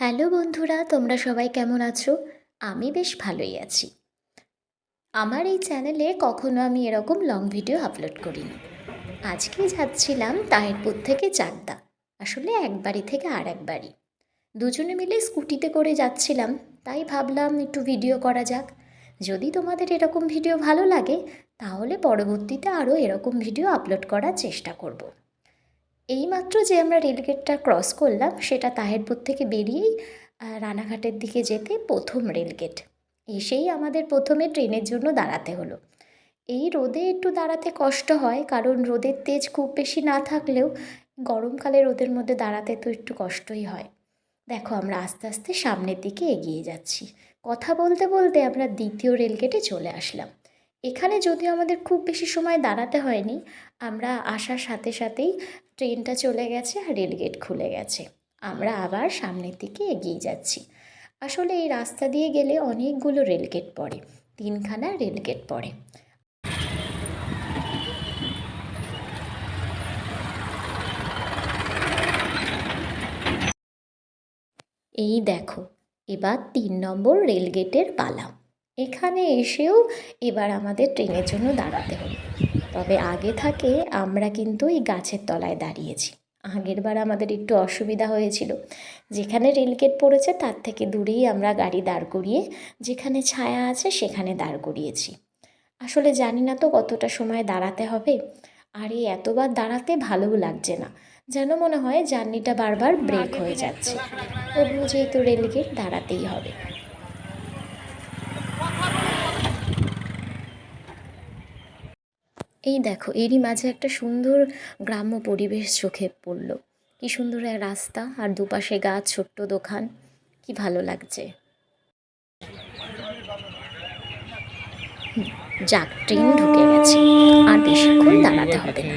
Hello বন্ধুরা, তোমরা সবাই কেমন আছো? আমি বেশ ভালোই আছি। আমার এই চ্যানেলে কখনো আমি এরকম লং ভিডিও আপলোড করিনি। আজকে যাচ্ছিলাম তাহিরপুর থেকে চাকদা, আসলে এক বাড়ি থেকে আর এক বাড়ি দুজনে মিলে স্কুটিতে করে যাচ্ছিলাম, তাই ভাবলাম একটু ভিডিও করা যাক। যদি তোমাদের এরকম ভিডিও ভালো লাগে, তাহলে পরবর্তীতে আরও এরকম ভিডিও আপলোড করার চেষ্টা করব। এইমাত্র যে আমরা রেলগেটটা ক্রস করলাম, সেটা তাহেরপুর থেকে বেরিয়েই রানাঘাটের দিকে যেতে প্রথম রেলগেট এসেই আমাদের প্রথমে ট্রেনের জন্য দাঁড়াতে হলো। এই রোদে একটু দাঁড়াতে কষ্ট হয়, কারণ রোদের তেজ খুব বেশি না থাকলেও গরমকালে রোদের মধ্যে দাঁড়াতে তো একটু কষ্টই হয়। দেখো, আমরা আস্তে আস্তে সামনের দিকে এগিয়ে যাচ্ছি। কথা বলতে বলতে আমরা দ্বিতীয় রেলগেটে চলে আসলাম। এখানে যদিও আমাদের খুব বেশি সময় দাঁড়াতে হয়নি, আমরা আসার সাথে সাথেই ট্রেনটা চলে গেছে আর রেলগেট খুলে গেছে। আমরা আবার সামনের দিকে এগিয়ে যাচ্ছি। আসলে এই রাস্তা দিয়ে গেলে অনেকগুলো রেলগেট পড়ে, তিনখানা রেলগেট পড়ে। এই দেখো, এবার তিন নম্বর রেলগেটের পালা। এখানে এসেও এবার আমাদের ট্রেনের জন্য দাঁড়াতে হলো তবে আগে থাকে আমরা কিন্তু এই গাছের তলায় দাঁড়িয়েছি। আগেরবার আমাদের একটু অসুবিধা হয়েছিল। যেখানে রেলগেট পড়েছে তার থেকে দূরেই আমরা গাড়ি দাঁড় করিয়ে যেখানে ছায়া আছে সেখানে দাঁড় করিয়েছি। আসলে জানি না তো কতটা সময় দাঁড়াতে হবে। আর এই এতবার দাঁড়াতে ভালোও লাগছে না। যেন মনে হয় জার্নিটা বারবার ব্রেক হয়ে যাচ্ছে। তবুও যেহেতু রেলগেট দাঁড়াতেই হবে। এই দেখো, এরই মাঝে একটা সুন্দর গ্রাম্য পরিবেশ চোখে পড়ল। কি সুন্দর এক রাস্তা আর দুপাশে গাছ, ছোট্ট দোকান। কি ভালো লাগছে। যাক, ট্রেন ঢুকে গেছে। আর বেশিক্ষণ দাঁড়াতে হবে না।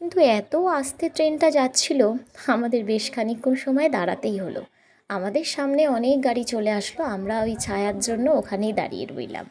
কিন্তু এত আস্তে ট্রেনটা যাচ্ছিল, আমাদের বেশ খানিকক্ষণ সময় দাঁড়াতেই হলো। আমাদের সামনে অনেক গাড়ি চলে আসলো, আমরা ওই ছায়ার জন্য ওখানেই দাঁড়িয়ে রইলাম।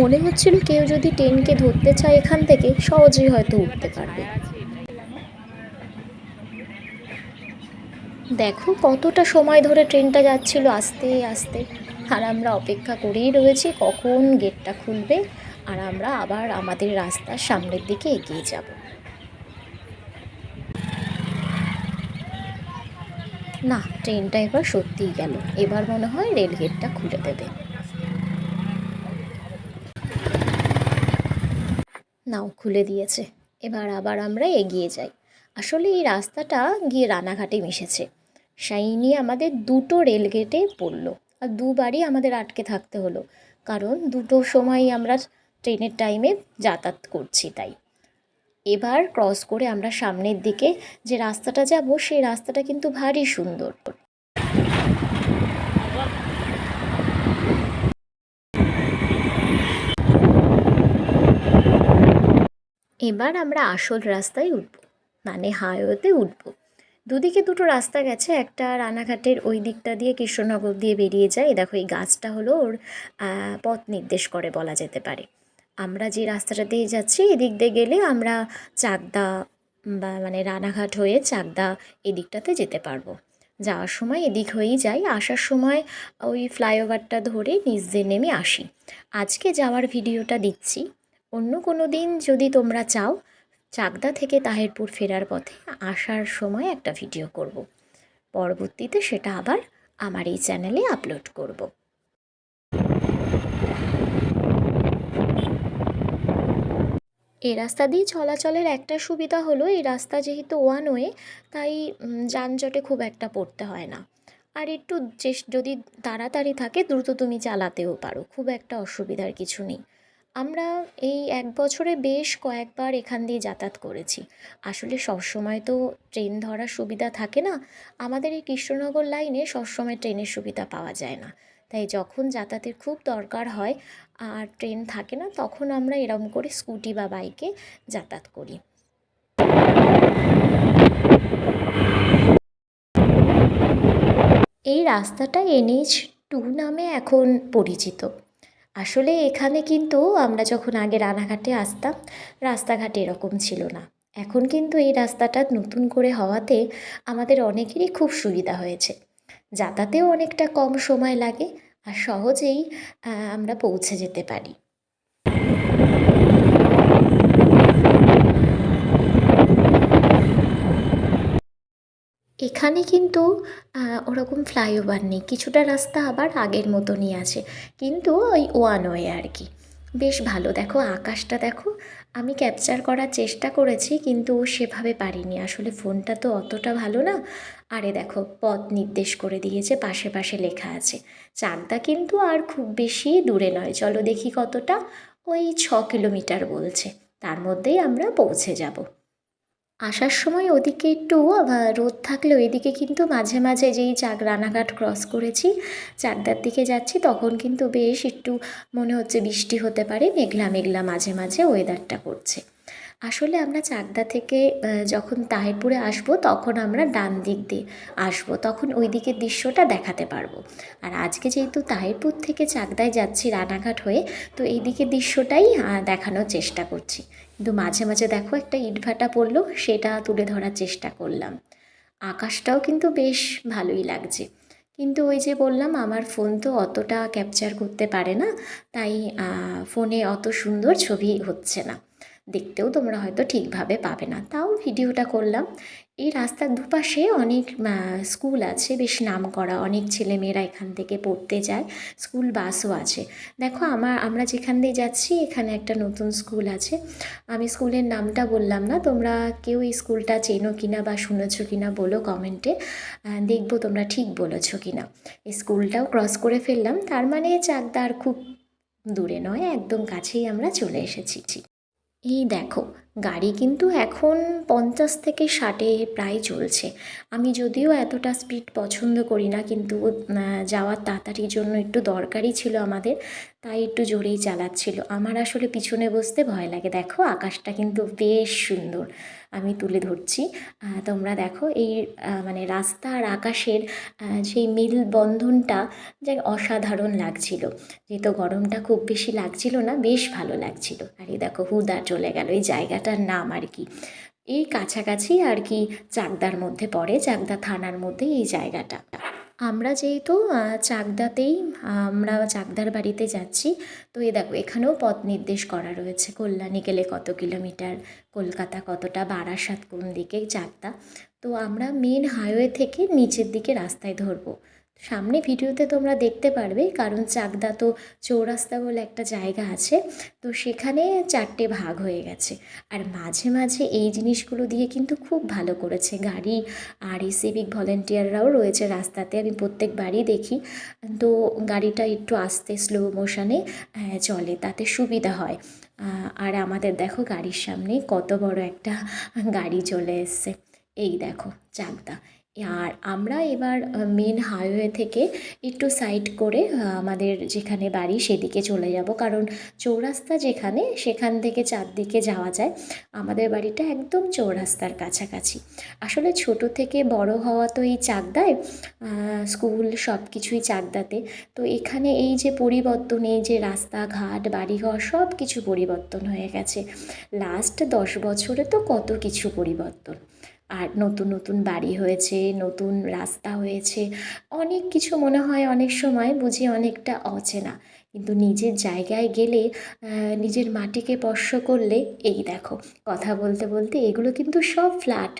মনে হচ্ছিল কেউ যদি ট্রেনকে ধরতে চায় এখান থেকে, সহজেই হয়তো উঠতে পারবে। দেখো কতটা সময় ধরে ট্রেনটা যাচ্ছিল আস্তে আস্তে। আর আমরা অপেক্ষা করেই রয়েছি কখন গেটটা খুলবে, আর আমরা আবার আমাদের রাস্তার সামনের দিকে এগিয়ে যাব। না, ট্রেনটা এবার সত্যিই গেল। এবার মনে হয় রেল গেটটা খুলে দেবে। নাও, খুলে দিয়েছে। এবার আবার আমরা এগিয়ে যাই। আসলে এই রাস্তাটা গিয়ে রানাঘাটে মিশেছে। শাইনি আমাদের দুটো রেলগেটে পড়ল আর দুবারই আমাদের আটকে থাকতে হলো। কারণ দুটো সময় আমরা ট্রেনের টাইমে যাতায়াত করছি তাই। এবার ক্রস করে আমরা সামনের দিকে যে রাস্তাটা যাব, সেই রাস্তাটা কিন্তু ভারী সুন্দর। এবার আমরা আসল রাস্তায় উঠব মানে হাইওয়েতে উঠব। দুদিকে দুটো রাস্তা গেছে, একটা রানাঘাটের ওই দিকটা দিয়ে কৃষ্ণনগর দিয়ে বেরিয়ে যায়। দেখো, এই গাছটা হলো ওর পথ নির্দেশ করে বলা যেতে পারে। আমরা যে রাস্তাটা দিয়ে যাচ্ছি, এদিক দিয়ে গেলে আমরা চাকদা বা মানে রানাঘাট হয়ে চাকদা এদিকটাতে যেতে পারব যাওয়ার সময় এদিক হয়েই যাই আসার সময় ওই ফ্লাইওভারটা ধরে দিয়ে নেমে আসি আজকে যাওয়ার ভিডিওটা দিচ্ছি অন্য কোনো দিন যদি তোমরা চাও, চাকদা থেকে তাহেরপুর ফেরার পথে আসার সময় একটা ভিডিও করব। পরবর্তীতে সেটা আবার আমার এই চ্যানেলে আপলোড করব। এই রাস্তা দিয়ে চলাচলের একটা সুবিধা হলো, এই রাস্তা যেহেতু ওয়ান ওয়ে তাই যানজটে খুব একটা পড়তে হয় না। আর একটু যদি তাড়াতাড়ি থাকে, দ্রুত তুমি চালাতেও পারো, খুব একটা অসুবিধার কিছু নেই। আমরা এই এক বছরে বেশ কয়েকবার এখান দিয়ে যাতায়াত করেছি। আসলে সবসময় তো ট্রেন ধরার সুবিধা থাকে না, আমাদের এই কৃষ্ণনগর লাইনে সবসময় ট্রেনের সুবিধা পাওয়া যায় না। তাই যখন যাতায়াতের খুব দরকার হয় আর ট্রেন থাকে না, তখন আমরা এরম করে স্কুটি বা বাইকে যাতায়াত করি। এই রাস্তাটা এনএইচ টু নামে এখন পরিচিত। আসলে এখানে কিন্তু আমরা যখন আগে রানাঘাটে আসতাম, রাস্তাঘাট এরকম ছিল না। এখন কিন্তু এই রাস্তাটা নতুন করে হওয়াতে আমাদের অনেকেরই খুব সুবিধা হয়েছে। যাতায়াতেও অনেকটা কম সময় লাগে আর সহজেই আমরা পৌঁছে যেতে পারি। এখানে কিন্তু ওরকম ফ্লাইওভার নেই। কিছুটা রাস্তা আবার আগের মতনই আছে। কিন্তু ওই ওয়ান ওয়ে আর কি। বেশ ভালো। দেখো, আকাশটা দেখো আমি ক্যাপচার করার চেষ্টা করেছি, কিন্তু সেভাবে পারিনি। আসলে ফোনটা তো অতটা ভালো না। আরে দেখো, পথ নির্দেশ করে দিয়েছে, পাশে পাশে লেখা আছে। চাকদা কিন্তু আর খুব বেশি দূরে নয়। চলো দেখি কতটা। ওই ছ কিলোমিটার বলছে। তার মধ্যেই আমরা পৌঁছে যাব। আসার সময় ওদিকে একটু রোদ থাকলে ওইদিকে কিন্তু মাঝে মাঝে যেই চাক রানাঘাট ক্রস করেছি, চাকদার দিকে যাচ্ছি, তখন কিন্তু বেশ একটু মনে হচ্ছে বৃষ্টি হতে পারে, মেঘলা মেঘলা মাঝে মাঝে ওয়েদারটা করছে। আসলে আমরা চাকদা থেকে যখন তাহিরপুরে আসব তখন আমরা ডান দিক দিয়ে আসব। তখন ওই দিকের দৃশ্যটা দেখাতে পারব। আর আজকে যেহেতু তাহিরপুর থেকে চাকদায় যাচ্ছি রানাঘাট হয়ে, তো এই দিকের দৃশ্যটাই দেখানোর চেষ্টা করছি। কিন্তু মাঝে মাঝে দেখো একটা ইটভাটা পড়ল, সেটা তুলে ধরার চেষ্টা করলাম। আকাশটাও কিন্তু বেশ ভালোই লাগছে। কিন্তু ওই যে বললাম, আমার ফোন তো অতটা ক্যাপচার করতে পারে না, তাই ফোনে অত সুন্দর ছবি হচ্ছে না। দেখতেও তোমরা হয়তো ঠিকভাবে পাবে না। তাও ভিডিওটা করলাম। এই রাস্তার দুপাশে অনেক স্কুল আছে, বেশ নাম করা। অনেক ছেলেমেয়েরা এখান থেকে পড়তে যায়। স্কুল বাসও আছে। দেখো আমার, আমরা যেখান দিয়ে যাচ্ছি, এখানে একটা নতুন স্কুল আছে। আমি স্কুলের নামটা বললাম না। তোমরা কেউ এই স্কুলটা চেনো কিনা বা শুনেছো কিনা বলো কমেন্টে। দেখব তোমরা ঠিক বলেছ কিনা। এই স্কুলটাও ক্রস করে ফেললাম। তার মানে চাকদার খুব দূরে নয়, একদম কাছেই আমরা চলে এসেছি। এই দেখো, গাড়ি কিন্তু এখন পঞ্চাশ থেকে ষাটে প্রায় চলছে। আমি যদিও এতটা স্পিড পছন্দ করি না, কিন্তু যাওয়ার তাড়াতাড়ির জন্য একটু দরকারই ছিল আমাদের, তাই একটু জোরেই চালাচ্ছিল। আমার আসলে পিছনে বসতে ভয় লাগে। দেখো, আকাশটা কিন্তু বেশ সুন্দর। আমি তুলে ধরছি। তোমরা দেখো এই মানে রাস্তা আর আকাশের সেই মিল বন্ধনটা যে অসাধারণ লাগছিল। যেহেতু গরমটা খুব বেশি লাগছিল না, বেশ ভালো লাগছিল। আর এই দেখো হুদা চলে গেল, এই জায়গাটার নাম আর কি। এই কাছাকাছি আর কি চাকদার মধ্যে পড়ে, চাকদা থানার মধ্যে এই জায়গাটা। আমরা যেহেতু চাকদাতেই, আমরা চাকদার বাড়িতে যাচ্ছি, তো এ দেখো, এখানেও পথ নির্দেশ করা রয়েছে। কল্যাণী গেলে কত কিলোমিটার, কলকাতা কতটা, বারাসাত কোন দিকে, চাকদা। তো আমরা মেন হাইওয়ে থেকে নিচের দিকে রাস্তায় ধরবো। সামনে ভিডিওতে তোমরা দেখতে পারবে, কারণ চাকদা তো চৌরাস্তা বলে একটা জায়গা আছে, তো সেখানে চারটে ভাগ হয়ে গেছে। আর মাঝে মাঝে এই জিনিসগুলো দিয়ে কিন্তু খুব ভালো করেছে। গাড়ি আর এই সিভিক ভলেন্টিয়াররাও রয়েছে রাস্তাতে, আমি প্রত্যেকবারই দেখি। তো গাড়িটা একটু আস্তে স্লো মোশনে চলে, তাতে সুবিধা হয়। আর আমাদের দেখো গাড়ির সামনে কত বড় একটা গাড়ি চলে এসছে। এই দেখো চাকদা। আর আমরা এবার মেন হাইওয়ে থেকে একটু সাইড করে আমাদের যেখানে বাড়ি সেদিকে চলে যাব। কারণ চৌরাস্তা যেখানে, সেখান থেকে চারদিকে যাওয়া যায়। আমাদের বাড়িটা একদম চৌরাস্তার কাছাকাছি। আসলে ছোট থেকে বড় হওয়া তো এই চাকদায় স্কুল সব কিছুই চাকদাতে। তো এখানে এই যে পরিবর্তন, এই যে রাস্তাঘাট, বাড়িঘর সব কিছু পরিবর্তন হয়ে গেছে। লাস্ট দশ বছরে তো কত কিছু পরিবর্তন। আর নতুন নতুন বাড়ি হয়েছে, নতুন রাস্তা হয়েছে, অনেক কিছু মনে হয় অনেক সময় বুঝি অনেকটা অচেনা। কিন্তু নিজের জায়গায় গেলে নিজের মাটিকে স্পর্শ করলে, এই দেখো, কথা বলতে বলতে এগুলো কিন্তু সব ফ্ল্যাট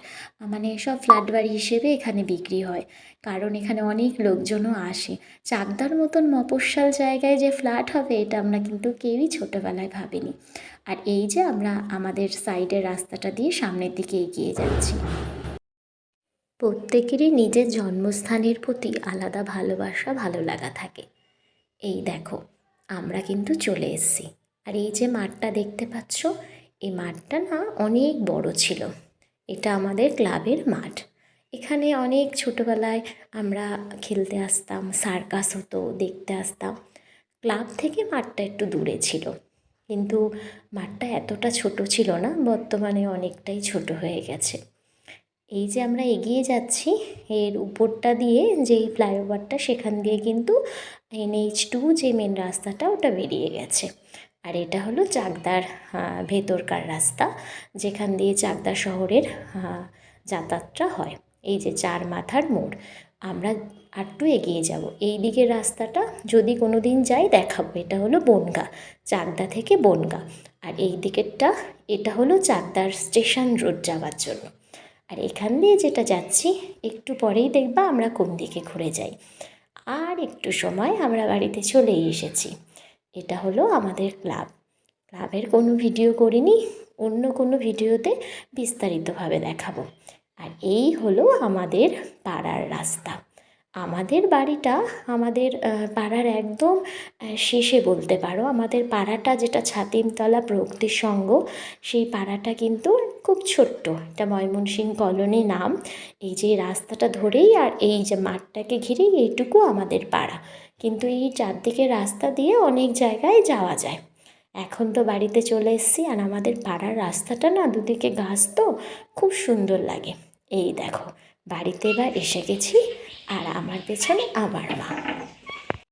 মানে সব ফ্ল্যাট বাড়ি হিসেবে এখানে বিক্রি হয়। কারণ এখানে অনেক লোকজনও আসে। চাকদার মতন মফস্বল জায়গায় যে ফ্ল্যাট হবে, এটা আমরা কিন্তু কেউই ছোটোবেলায় ভাবিনি। আর এই যে আমরা আমাদের সাইডের রাস্তাটা দিয়ে সামনের দিকে এগিয়ে যাচ্ছি। প্রত্যেকেরই নিজের জন্মস্থানের প্রতি আলাদা ভালোবাসা, ভালো লাগা থাকে। এই দেখো আমরা কিন্তু চলে এসেছি। আর এই যে মাঠটা দেখতে পাচ্ছ, এই মাঠটা না অনেক বড় ছিল। এটা আমাদের ক্লাবের মাঠ। এখানে অনেক ছোটোবেলায় আমরা খেলতে আসতাম, সার্কাস হতো, দেখতে আসতাম। ক্লাব থেকে মাঠটা একটু দূরে ছিল। কিন্তু মাঠটা এতটা ছোট ছিল না, বর্তমানে অনেকটাই ছোট হয়ে গেছে। এই যে আমরা এগিয়ে যাচ্ছি, এর উপরটা দিয়ে যেই ফ্লাইওভারটা, সেখান দিয়ে কিন্তু এনএইচ টু যে মেন রাস্তাটা, ওটা বেরিয়ে গেছে। আর এটা হলো চাকদার ভেতরকার রাস্তা, যেখান দিয়ে চাকদা শহরের যাতায়াতটা হয়। এই যে চার মাথার মোড়, আমরা আরটু এগিয়ে যাব। এই দিকের রাস্তাটা যদি কোনো দিন যাই, দেখাবো। এটা হলো বনগা, চাকদা থেকে বনগা। আর এই দিকেরটা, এটা হলো চাকদার স্টেশন রোড যাওয়ার জন্য। আর এখান দিয়ে যেটা যাচ্ছি, একটু পরেই দেখবা আমরা কোন দিকে ঘুরে যাই। আর একটু সময় আমরা বাড়িতে চলেই এসেছি। এটা হলো আমাদের ক্লাব। ক্লাবের কোনো ভিডিও করিনি, অন্য কোনো ভিডিওতে বিস্তারিতভাবে দেখাবো। আর এই হলো আমাদের পাড়ার রাস্তা। আমাদের বাড়িটা আমাদের পাড়ার একদম শেষে বলতে পারো। আমাদের পাড়াটা যেটা ছাতিমতলা প্রগতি সংঘ, সেই পাড়াটা কিন্তু খুব ছোট্ট এটা ময়মনসিংহ কলোনি নাম। এই যে রাস্তাটা ধরেই আর এই যে মাঠটাকে ঘিরেই এইটুকু আমাদের পাড়া। কিন্তু এই চারদিকে রাস্তা দিয়ে অনেক জায়গায় যাওয়া যায়। এখন তো বাড়িতে চলে এসেছি আর আমাদের পাড়ার রাস্তাটা না দুদিকে গাছ তো, খুব সুন্দর লাগে। এই দেখো, বাড়িতে এবার এসে গেছি। আর আমার পেছনে আবার মা।